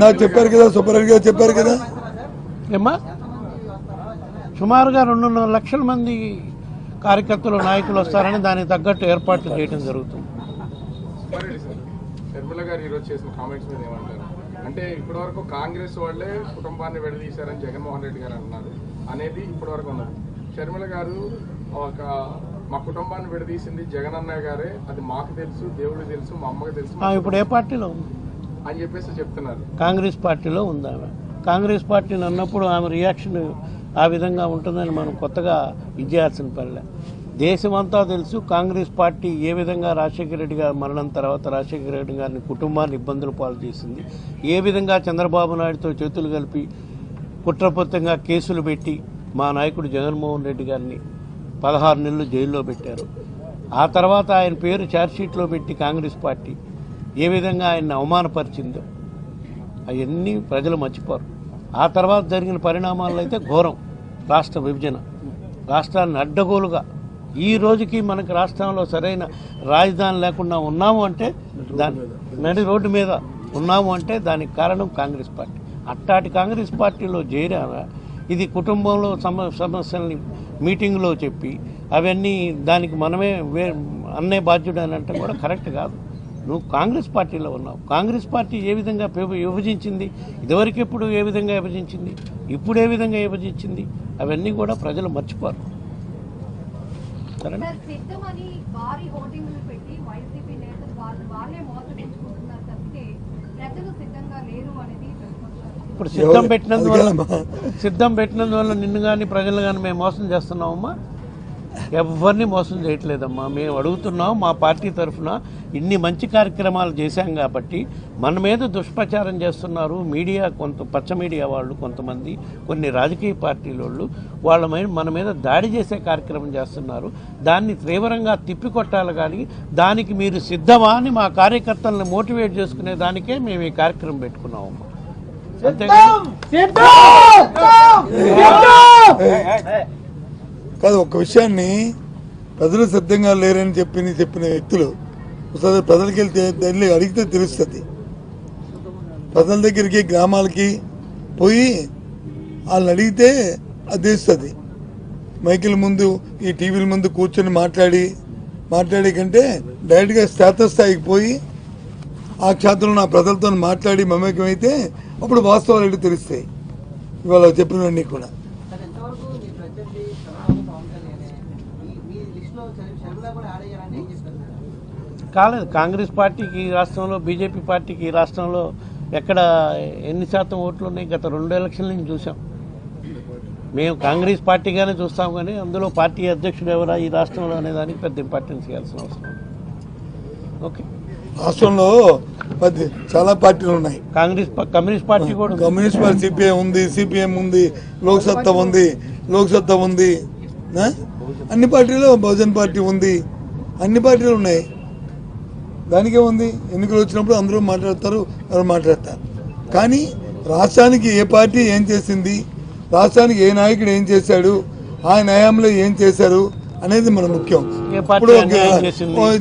నాకు చెప్పారు కదా సుబ్బారెడ్డి గారు చెప్పారు కదా. ఏమ్మా? సుమారుగా రెండున్నర లక్షల మంది కార్యకర్తలు నాయకులు వస్తారని దానికి తగ్గట్టు ఏర్పాట్లు చేయడం జరుగుతుంది. సుబ్బారెడ్డి సార్ నిర్మల గారు ఈరోజు చేసిన కామెంట్స్ మీద ఏమంటారు? అంటే ఇప్పటివరకు కాంగ్రెస్ వాళ్ళే కుటుంబాన్ని విడదీశారని జగన్మోహన్ రెడ్డి గారు అంటున్నారు అనేది ఇప్పటివరకు ఉన్నది. షర్మిల గారు ఒక మా కుటుంబాన్ని విడదీసింది జగన్ అన్నయ్య గారే. అది మాకు తెలుసు దేవుడికి తెలుసు మా అమ్మకి తెలుసు. ఇప్పుడు ఏ పార్టీలో ఉంది? అని చెప్పేసి చెప్తున్నారు. కాంగ్రెస్ పార్టీలో ఉంది ఆమె కాంగ్రెస్ పార్టీని అన్నప్పుడు ఆమె రియాక్షన్ ఆ విధంగా ఉంటుందని మనం కొత్తగా ఇచ్చేయాల్సిన పనిలే దేశమంతా తెలుసు కాంగ్రెస్ పార్టీ ఏ విధంగా రాజశేఖర రెడ్డి గారి మరణం తర్వాత రాజశేఖర రెడ్డి గారిని కుటుంబాన్ని ఇబ్బందులు పాలు చేసింది. ఏ విధంగా చంద్రబాబు నాయుడుతో చేతులు కలిపి కుట్రపూరితంగా కేసులు పెట్టి మా నాయకుడు జగన్మోహన్ రెడ్డి గారిని పదహారు నెలలు జైల్లో పెట్టారు. ఆ తర్వాత ఆయన పేరు ఛార్జ్షీట్లో పెట్టి కాంగ్రెస్ పార్టీ ఏ విధంగా ఆయన్ని అవమానపరిచిందో అవన్నీ ప్రజలు మర్చిపోరు. ఆ తర్వాత జరిగిన పరిణామాలు అయితే ఘోరం. రాష్ట్ర విభజన. రాష్ట్రాన్ని అడ్డగోలుగా. ఈ రోజుకి మనకు రాష్ట్రంలో సరైన రాజధాని లేకుండా ఉన్నాము అంటే దాని నడి రోడ్డు మీద ఉన్నాము అంటే దానికి కారణం కాంగ్రెస్ పార్టీ. అట్టాటి కాంగ్రెస్ పార్టీలో చేరారా? ఇది కుటుంబంలో సమ సమస్యల్ని మీటింగ్లో చెప్పి అవన్నీ దానికి మనమే వే అన్నే బాధ్యుడు అని అంటే కూడా కరెక్ట్ కాదు. నువ్వు కాంగ్రెస్ పార్టీలో ఉన్నావు. కాంగ్రెస్ పార్టీ ఏ విధంగా విభ- విభజించింది? ఇదివరకు ఎప్పుడు ఏ విధంగా విభజించింది? ఇప్పుడు ఏ విధంగా విభజించింది? అవన్నీ కూడా ప్రజలు మర్చిపోరు. ఇప్పుడు సిద్ధం పెట్టినందువల్ల. సిద్ధం పెట్టినందువల్ల నిన్ను కానీ ప్రజలు కానీ మేము మోసం చేస్తున్నామమ్మా? ఎవరిని మోసం చేయట్లేదమ్మా. మేము అడుగుతున్నాం మా పార్టీ తరఫున ఇన్ని మంచి కార్యక్రమాలు చేశాం కాబట్టి మన మీద దుష్ప్రచారం చేస్తున్నారు. మీడియా కొంత పచ్చ మీడియా వాళ్ళు కొంతమంది కొన్ని రాజకీయ పార్టీల వాళ్ళు వాళ్ళ మీద మన మీద దాడి చేసే కార్యక్రమం చేస్తున్నారు. దాన్ని తీవ్రంగా తిప్పికొట్టాలి కానీ దానికి మీరు సిద్ధమా అని మా కార్యకర్తలను మోటివేట్ చేసుకునే దానికే మేము ఈ కార్యక్రమం పెట్టుకున్నామమ్మా. అంతేగాని కాదు ఒక విషయాన్ని ప్రజలు సిద్ధంగా లేరని చెప్పి చెప్పిన వ్యక్తులు. ఒకసారి ప్రజలకి వెళ్తే వెళ్ళి అడిగితే తెలుస్తుంది. ప్రజల దగ్గరికి గ్రామాలకి పోయి వాళ్ళని అడిగితే అది తెలుస్తుంది. మైకిల్ ముందు ఈ టీవీల ముందు కూర్చొని మాట్లాడి మాట్లాడే కంటే డైరెక్ట్గా స్థాయికి పోయి ఆ క్షేత్రంలో నా ప్రజలతో మాట్లాడి మమేకమైతే అప్పుడు వాస్తవాలు ఏంటో తెలుస్తాయి. ఇవాళ చెప్పినవన్నీ కూడా. కాలేదు కాంగ్రెస్ పార్టీకి ఈ రాష్ట్రంలో బీజేపీ పార్టీకి ఈ రాష్ట్రంలో ఎక్కడ ఎన్ని శాతం ఓట్లు ఉన్నాయి గత రెండు ఎలక్షన్ల నుంచి చూసాం మేము కాంగ్రెస్ పార్టీగానే చూస్తాం కానీ అందులో పార్టీ అధ్యక్షుడు ఎవరా ఈ రాష్ట్రంలో అనే దానికి పెద్ద ఇంపార్టెన్స్ ఇవ్వాల్సిన అవసరం. ఓకే రాష్ట్రంలో చాలా పార్టీలు ఉన్నాయి కాంగ్రెస్ కమ్యూనిస్ట్ పార్టీ కూడా. కమ్యూనిస్ట్ పార్టీ సిపిఐ ఉంది సిపిఎం ఉంది లోక్ సత్తా ఉంది లోక్ సత్తా ఉంది? అన్ని పార్టీలు బహుజన్ పార్టీ ఉంది. అన్ని పార్టీలు ఉన్నాయి. దానికే ఉంది. ఎన్నికలు వచ్చినప్పుడు అందరూ మాట్లాడతారు ఎవరు మాట్లాడతారు. కానీ రాష్ట్రానికి ఏ పార్టీ ఏం చేసింది రాష్ట్రానికి ఏ నాయకుడు ఏం చేశాడు ఆ న్యాయంలో ఏం చేశారు అనేది మన ముఖ్యం. ఇప్పుడు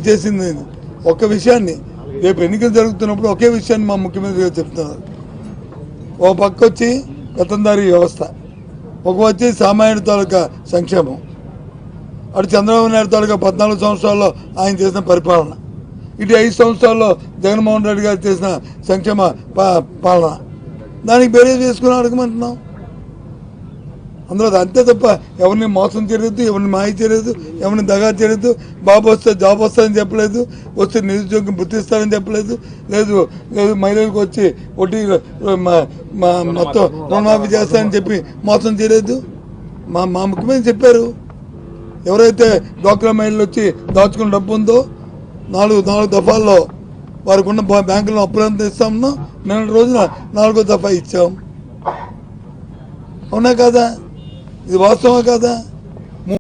చేసింది. ఒక విషయాన్ని రేపు ఎన్నికలు జరుగుతున్నప్పుడు ఒకే విషయాన్ని మా ముఖ్యమంత్రి గారు చెప్తున్నారు. ఓ పక్క వచ్చి గతందారి వ్యవస్థ. ఒక వచ్చి సామాన్యుడి తాలూకా సంక్షేమం. అటు చంద్రబాబు నాయుడు తాలూకా పద్నాలుగు సంవత్సరాల్లో ఆయన చేసిన పరిపాలన. ఇటు ఐదు సంవత్సరాల్లో జగన్మోహన్ రెడ్డి గారు చేసిన సంక్షేమ పా- పాలన. దానికి బేరే చేసుకుని అడగమంటున్నాం. అందులో అంతే తప్ప ఎవరిని మోసం చేయలేదు ఎవరిని మాయ చేయలేదు ఎవరిని దగా చేయలేదు. బాబు వస్తే జాబ్ వస్తుందని చెప్పలేదు వస్తే నిరుద్యోగం గుర్తిస్తారని చెప్పలేదు. లేదు లేదు మహిళలకు వచ్చి వడ్డీ మొత్తం రుణమాఫీ చేస్తారని చెప్పి మోసం చేయలేదు. మా మా ముఖ్యమంత్రి చెప్పారు. ఎవరైతే డోక్రా మహిళలు వచ్చి దాచుకున్న డబ్బు ఉందో నాలుగు నాలుగు దఫాల్లో వారికి ఉన్న బ్యాంకులో అప్పులంతా ఇస్తామన్నా నిన్న రోజున నాలుగో దఫా ఇచ్చాం. అవునా కదా? ఇది వాస్తవం కాదా?